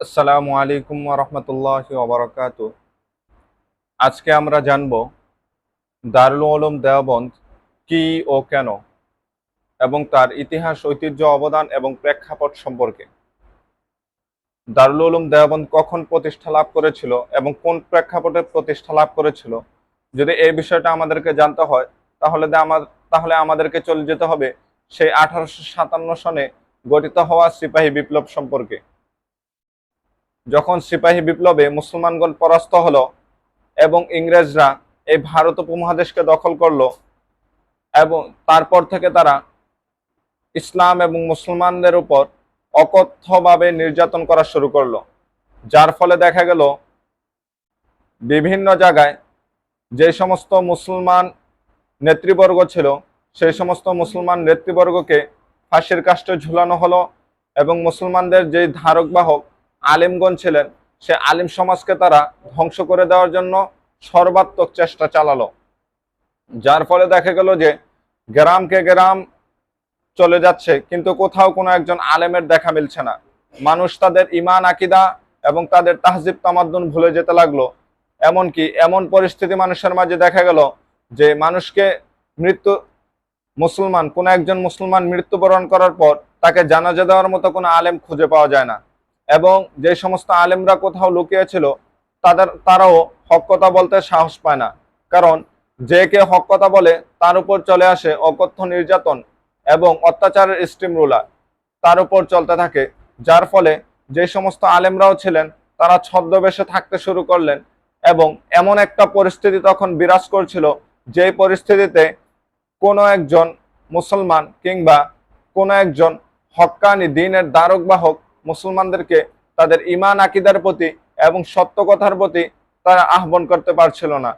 আসসালামু আলাইকুম রহমতুল্লাহ ওবরাকাত আজকে আমরা জানব দারুল উলুম দেওবন্দ কি ও কেন এবং তার ইতিহাস, ঐতিহ্য, অবদান এবং প্রেক্ষাপট সম্পর্কে। দারুল উলুম দেওবন্দ কখন প্রতিষ্ঠা লাভ করেছিল এবং কোন প্রেক্ষাপটে প্রতিষ্ঠা লাভ করেছিল? যদি এই বিষয়টা আমাদেরকে জানতে হয়, তাহলে আমার, তাহলে আমাদেরকে চলে যেতে হবে সেই আঠারোশো সাতান্ন সনে গঠিত হওয়া সিপাহী বিপ্লব সম্পর্কে। যখন সিপাহী বিপ্লবে মুসলমানগণ পরাস্ত হল এবং ইংরেজরা এই ভারত উপমহাদেশকে দখল করল এবং তারপর থেকে তারা ইসলাম এবং মুসলমানদের উপর অকথ্যভাবে নির্যাতন করা শুরু করল। যার ফলে দেখা গেল বিভিন্ন জায়গায় যে সমস্ত মুসলমান নেতৃবর্গ ছিল, সেই সমস্ত মুসলমান নেতৃবর্গকে ফাঁসির কাষ্টে ঝুলানো হলো এবং মুসলমানদের যে ধারক বাহক আলিমগণ ছিলেন, সে আলিম সমাজকে তারা ধ্বংস করে দেওয়ার জন্য সর্বাত্মক চেষ্টা চালালো। যার ফলে দেখা গেল যে গ্রামকে গ্রাম চলে যাচ্ছে, কিন্তু কোথাও কোনো একজন আলেমের দেখা মিলছে না। মানুষ তাদের ইমান আকিদা এবং তাদের তাহজিব, তামাদ্দুন ভুলে যেতে লাগল। এমনকি এমন পরিস্থিতি মানুষের মাঝে দেখা গেল যে মানুষকে মৃত্যু, মুসলমান, কোনো একজন মুসলমান মৃত্যুবরণ করার পর তাকে জানাজা দেওয়ার মতো কোনো আলেম খুঁজে পাওয়া যায় না। এবং যে সমস্ত আলেমরা কোথাও লুকিয়েছিল, তাদের, তারাও হক কথা বলতে সাহস পায় না। কারণ যে কে হক কথা বলে, তার উপর চলে আসে অকথ্য নির্যাতন এবং অত্যাচারের স্টিম রুলার। তার উপর চলতে থাকে, যার ফলে যে সমস্ত আলেমরাও ছিলেন, তারা ছদ্মবেশে থাকতে শুরু করলেন এবং এমন একটা পরিস্থিতি তখন বিরাজ করছিল, যে পরিস্থিতিতে কোনো একজন মুসলমান কিংবা কোনো একজন হক্কানি দিনের দ্বারক বাহক মুসলমানদেরকে তাদের ইমান আকিদার প্রতি এবং সত্য কথার প্রতি তারা আহ্বান করতে পারছিল না।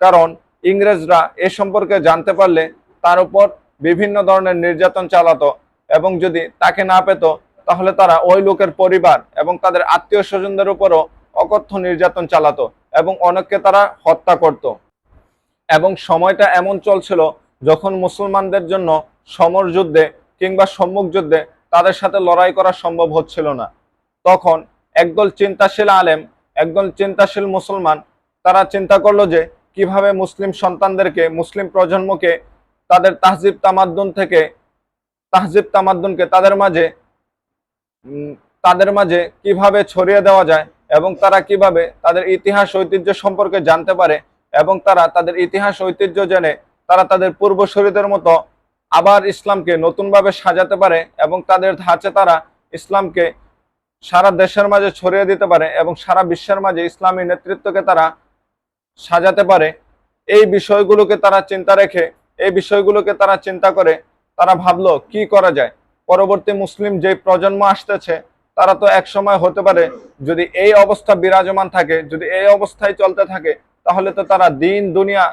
কারণ ইংরেজরা এ সম্পর্কে জানতে পারলে তার উপর বিভিন্ন ধরনের নির্যাতন চালাতো এবং যদি তাকে না পেত, তাহলে তারা ওই লোকের পরিবার এবং তাদের আত্মীয় স্বজনদের উপরও অকথ্য নির্যাতন চালাতো এবং অনেককে তারা হত্যা করত। এবং সময়টা এমন চলছিল যখন মুসলমানদের জন্য সমর যুদ্ধে কিংবা সম্মুখ যুদ্ধে তাদের সাথে লড়াই করা সম্ভব হচ্ছিল না। তখন একদল চিন্তাশীল আলেম, একদল চিন্তাশীল মুসলমান, তারা চিন্তা করল যে কীভাবে মুসলিম সন্তানদেরকে, মুসলিম প্রজন্মকে তাদের তাহজিব তামাদ্দুন থেকে, তাহজিব তামাদ্দুনকে তাদের মাঝে তাদের মাঝে কীভাবে ছড়িয়ে দেওয়া যায় এবং তারা কীভাবে তাদের ইতিহাস ঐতিহ্য সম্পর্কে জানতে পারে এবং তারা তাদের ইতিহাস ঐতিহ্য জেনে তারা তাদের পূর্বসূরীদের মতো আবার ইসলামকে নতুনভাবে সাজাতে পারে এবং তাদের ধাঁচে তারা ইসলামকে সারা দেশের মাঝে ছড়িয়ে দিতে পারে এবং সারা বিশ্বের মাঝে ইসলামী নেতৃত্বকে তারা সাজাতে পারে। এই বিষয়গুলোকে তারা চিন্তা রেখে, এই বিষয়গুলোকে তারা চিন্তা করে তারা ভাবলো, কি করা যায়? পরবর্তী মুসলিম যে প্রজন্ম আসতেছে, তারা তো এক সময় হতে পারে যদি এই অবস্থা বিরাজমান থাকে, যদি এই অবস্থায় চলতে থাকে, তাহলে তো তারা দিন, দুনিয়া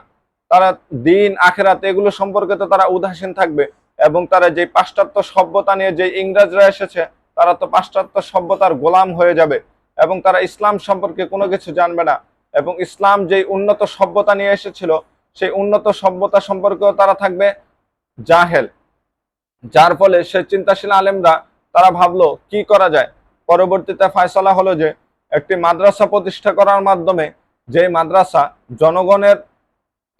তারা দিন, আখেরাত, এগুলো সম্পর্কে তো তারা উদাসীন থাকবে। এবং তারা যে পাশ্চাত্য সভ্যতা নিয়ে যে ইংরেজরা এসেছে, তারা তো পাশ্চাত্য সভ্যতার গোলাম হয়ে যাবে। এবং তারা ইসলাম সম্পর্কে কোনো কিছু জানবে না। এবং ইসলাম যে উন্নত সভ্যতা নিয়ে এসেছিল, সেই উন্নত সভ্যতা সম্পর্কেও তারা থাকবে জাহেল। যার ফলে সে চিন্তাশীল আলেমরা, তারা ভাবলো, কি করা যায়? পরবর্তীতে ফয়সলা হলো যে, একটি মাদ্রাসা প্রতিষ্ঠা করার মাধ্যমে যে মাদ্রাসা জনগণের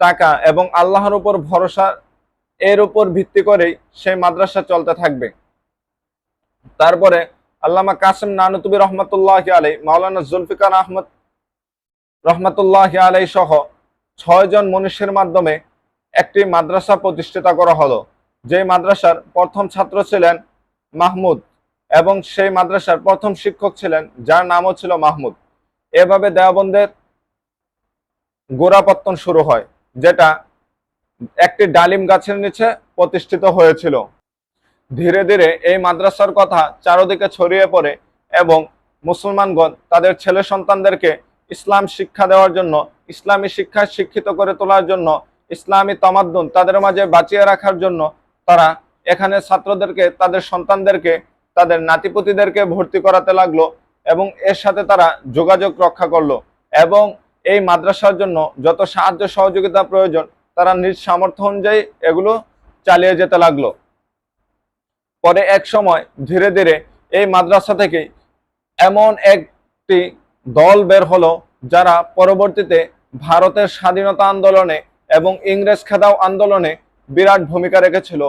টাকা এবং আল্লাহর উপর ভরসা এর উপর ভিত্তি করেই সেই মাদ্রাসা চলতে থাকবে। তারপরে আল্লামা কাসিম নানুতুবি রহমতুল্লাহ আলাই মাওলানা জুলফিকার আহমদ রহমতুল্লাহ আলাই সহ ছয়জন মনীষীর মাধ্যমে একটি মাদ্রাসা প্রতিষ্ঠিত করা হলো। যে মাদ্রাসার প্রথম ছাত্র ছিলেন মাহমুদ এবং সেই মাদ্রাসার প্রথম শিক্ষক ছিলেন, যার নামও ছিল মাহমুদ। এভাবে দেওবন্দের গোড়াপত্তন শুরু হয়। যেটা একটি ডালিম গাছের নিচে প্রতিষ্ঠিত হয়েছিল। ধীরে ধীরে এই মাদ্রাসার কথা চারদিকে ছড়িয়ে পড়ে এবং মুসলমানগণ তাদের ছেলে সন্তানদেরকে ইসলাম শিক্ষা দেওয়ার জন্য, ইসলামী শিক্ষায় শিক্ষিত করে তোলার জন্য, ইসলামী তমাদ্দুন তাদের মাঝে বাঁচিয়ে রাখার জন্য তারা এখানে ছাত্রদেরকে, তাদের সন্তানদেরকে, তাদের নাতিপতিদেরকে ভর্তি করাতে লাগল এবং এর সাথে তারা যোগাযোগ রক্ষা করল এবং এই মাদ্রাসার জন্য যত সাহায্য সহযোগিতা প্রয়োজন, তারা নিজ সামর্থ্য অনুযায়ী এগুলো চালিয়ে যেতে লাগল। পরে এক সময় ধীরে ধীরে এই মাদ্রাসা থেকে এমন একটি দল বের হলো যারা পরবর্তীতে ভারতের স্বাধীনতা আন্দোলনে এবং ইংরেজ খেদাও আন্দোলনে বিরাট ভূমিকা রেখেছিল।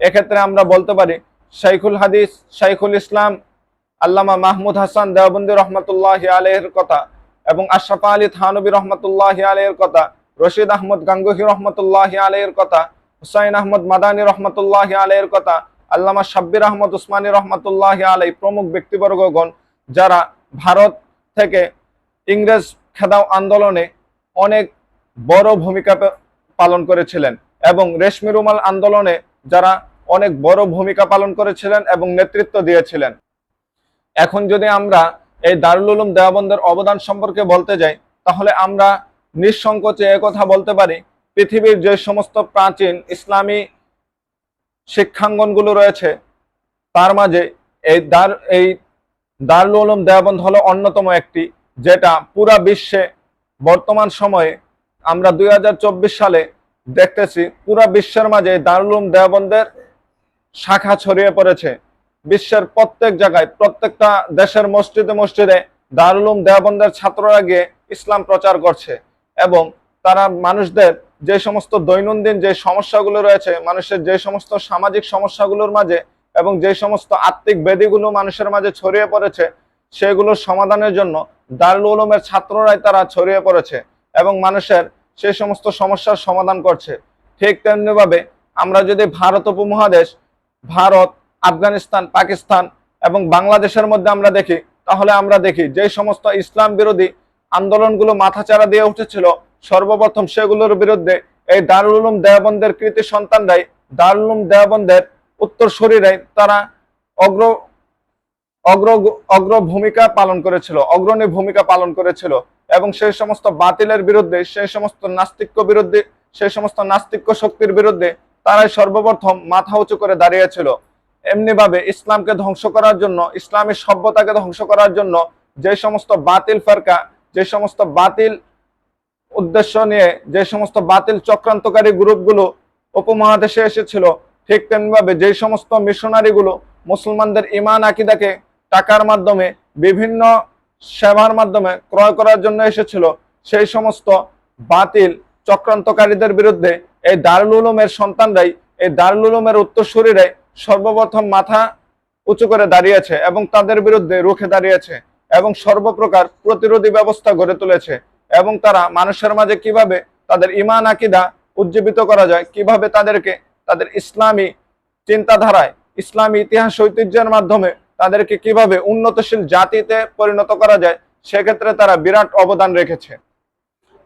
এক্ষেত্রে আমরা বলতে পারি, শাইখুল হাদিস, শাইখুল ইসলাম, আল্লামা মাহমুদ হাসান দেওবন্দি রহমতুল্লাহ আলহের কথা এবং আশরাফ আলী থানবী রহমতুল্লাহ আলহের কথা, রশিদ আহমদ গাঙ্গুহি রহমতুল্লাহ আলহের কথা, হুসাইন আহমদ মাদানী রহমতুল্লাহ আলহের কথা, আল্লামা সাব্বির আহমদ উসমানী রহমতুল্লাহ আলাই প্রমুখ ব্যক্তিবর্গগণ যারা ভারত থেকে ইংরেজ খেদাও আন্দোলনে অনেক বড় ভূমিকা পালন করেছিলেন এবং রেশমি রুমাল আন্দোলনে যারা অনেক বড় ভূমিকা পালন করেছিলেন এবং নেতৃত্ব দিয়েছিলেন। এখন যদি আমরা এই দারুল উলুম দেওবন্দের অবদান সম্পর্কে বলতে যাই, তাহলে আমরা নিঃসংকোচে কথা বলতে পারি, পৃথিবীর যে সমস্ত প্রাচীন ইসলামী শিক্ষাঙ্গনগুলো রয়েছে, তার মাঝে এই দার, এই দারুল উলুম দেওবন্দ হলো অন্যতম একটি, যেটা পুরা বিশ্বে বর্তমান সময়ে আমরা দুই হাজার চব্বিশ সালে দেখতেছি, পুরা বিশ্বের মাঝে দারুল উলুম দেওবন্দের শাখা ছড়িয়ে পড়েছে। বিশ্বের প্রত্যেক জায়গায়, প্রত্যেকটা দেশের মসজিদে মসজিদে দারুলুম দেওবন্দের ছাত্ররা গিয়ে ইসলাম প্রচার করছে এবং তারা মানুষদের যে সমস্ত দৈনন্দিন যে সমস্যাগুলো রয়েছে, মানুষের যে সমস্ত সামাজিক সমস্যাগুলোর মাঝে এবং যে সমস্ত আত্মিক বেদিগুলো মানুষের মাঝে ছড়িয়ে পড়েছে, সেগুলোর সমাধানের জন্য দারুল উলুমের ছাত্ররাই তারা ছড়িয়ে পড়েছে এবং মানুষের সে সমস্ত সমস্যার সমাধান করছে। ঠিক তেমনিভাবে আমরা যদি ভারত উপমহাদেশ, ভারত আফগানিস্তান, পাকিস্তান এবং বাংলাদেশের মধ্যে আমরা দেখি, তাহলে আমরা দেখি যে সমস্ত ইসলাম বিরোধী আন্দোলনগুলো মাথাচাড়া দিয়ে উঠেছিল, সর্বপ্রথম সেগুলোর বিরুদ্ধে এই দারুল উলুম কৃতি সন্তানরাই, দারুল উলুম উত্তর শরীরে তারা অগ্র অগ্র অগ্র ভূমিকা পালন করেছিল, অগ্রণী ভূমিকা পালন করেছিল এবং সেই সমস্ত বাতিলের বিরুদ্ধে, সেই সমস্ত নাস্তিক্য বিরুদ্ধে, সেই সমস্ত নাস্তিক্য শক্তির বিরুদ্ধে তারাই সর্বপ্রথম মাথা উঁচু করে দাঁড়িয়েছিল। এমনি ভাবে ইসলামকে ধ্বংস করার জন্য, ইসলামী সভ্যতাকে ধ্বংস করার জন্য যে সমস্ত বাতিল ফেরকা, যে সমস্ত বাতিল উদ্দেশ্য নিয়ে, যে সমস্ত বাতিল চক্রান্তকারী গ্রুপগুলো উপমহাদেশে এসেছিল, ঠিক তেমনিভাবে যে সমস্ত মিশনারিগুলো মুসলমানদের ইমান আকিদাকে টাকার মাধ্যমে, বিভিন্ন সেবার মাধ্যমে ক্রয় করার জন্য এসেছিল, সেই সমস্ত বাতিল চক্রান্তকারীদের বিরুদ্ধে এই দারুল উলুমের সন্তানরাই, এই দারুল উলুমের উত্তরসূরিরাই সর্বপ্রথম মাথা উঁচু করে দাঁড়িয়েছে এবং তাদের বিরুদ্ধে রুখে দাঁড়িয়েছে এবং সর্বপ্রকার প্রতিরোধী ব্যবস্থা গড়ে তুলেছে এবং তারা মানুষের মাঝে কীভাবে তাদের ইমান আকিদা উজ্জীবিত করা যায়, কীভাবে তাদেরকে তাদের ইসলামী চিন্তাধারায়, ইসলামী ইতিহাস, ঐতিহ্যের মাধ্যমে তাদেরকে কীভাবে উন্নতশীল জাতিতে পরিণত করা যায়, সেক্ষেত্রে তারা বিরাট অবদান রেখেছে।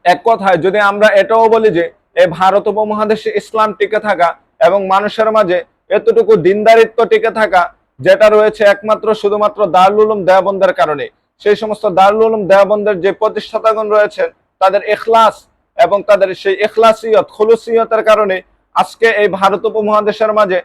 এক কথায়, যদি আমরা এটাও বলি যে এই ভারত উপমহাদেশে ইসলাম টিকে থাকা এবং মানুষের মাঝে এতটুকু দিনদারিত্ব টিকে থাকা, যেটা রয়েছে একমাত্র শুধুমাত্র দারুল উলুম দেওবন্দের কারণে। সেই সমস্ত দারুল উলুম দেওবন্দের যে প্রতিষ্ঠাতাগণ রয়েছেন, তাদের এখলাস এবং তাদের সেই এখলাসিয়ত, খুলুসিয়তের কারণে আজকে এই ভারত উপমহাদেশের মাঝে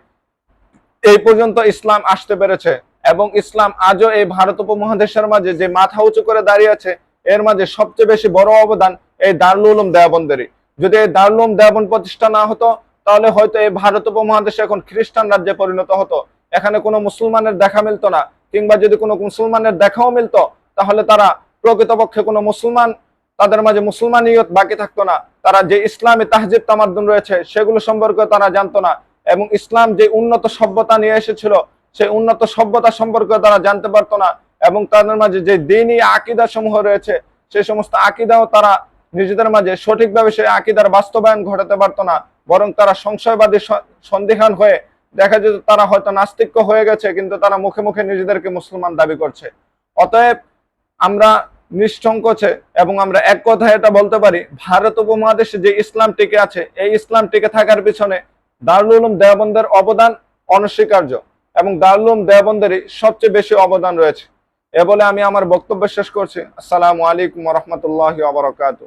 এই পর্যন্ত ইসলাম আসতে পেরেছে এবং ইসলাম আজও এই ভারত উপমহাদেশের মাঝে যে মাথা উঁচু করে দাঁড়িয়ে আছে, এর মাঝে সবচেয়ে বেশি বড় অবদান এই দারুল উলুম দেওবন্দেরই। যদি এই দারুল উলুম দেওবন্দ প্রতিষ্ঠা না হতো তাহলে হয়তো এই ভারত উপমহাদেশে এখন খ্রিস্টান রাজ্যে পরিণত হতো। এখানে কোনো মুসলমানের দেখা মিলতো না, কিংবা যদি কোনো মুসলমানের দেখাও মিলতো, তাহলে তারা প্রকৃতপক্ষে কোনো মুসলমান, তাদের মাঝে মুসলমানিয়ত বাকি থাকতো না। তারা যে ইসলামী তাহজিব তামাদ্দুন রয়েছে, সেগুলো সম্পর্কে তারা জানতো না, এবং ইসলাম যে উন্নত সভ্যতা নিয়ে এসেছিল, সেই উন্নত সভ্যতা সম্পর্কে তারা জানতে পারতো না, এবং তাদের মাঝে যে দিনই আকিদা সমূহ রয়েছে সেই সমস্ত আকিদাও তারা নিজেদের মাঝে সঠিকভাবে সেই আকিদার বাস্তবায়ন ঘটাতে পারতো না। বরং তারা সংশয়বাদী সন্দিহান হয়ে দেখা যেত তারা হয়তো নাস্তিক্য হয়ে গেছে, কিন্তু তারা মুখে মুখে নিজেদেরকে মুসলমান দাবি করছে। অতএব আমরা নিঃসংকোচে এবং আমরা এক কথায় এটা বলতে পারি, ভারত উপমহাদেশে যে ইসলাম টিকে আছে, এই ইসলাম টিকে থাকার পিছনে দারুল উলুম দেওবন্দের অবদান অনস্বীকার্য এবং দারুল উলুম দেওবন্দেরই সবচেয়ে বেশি অবদান রয়েছে। এ বলে আমি আমার বক্তব্য শেষ করছি। আসসালামু আলাইকুম রহমতুল্লাহ আবরকাত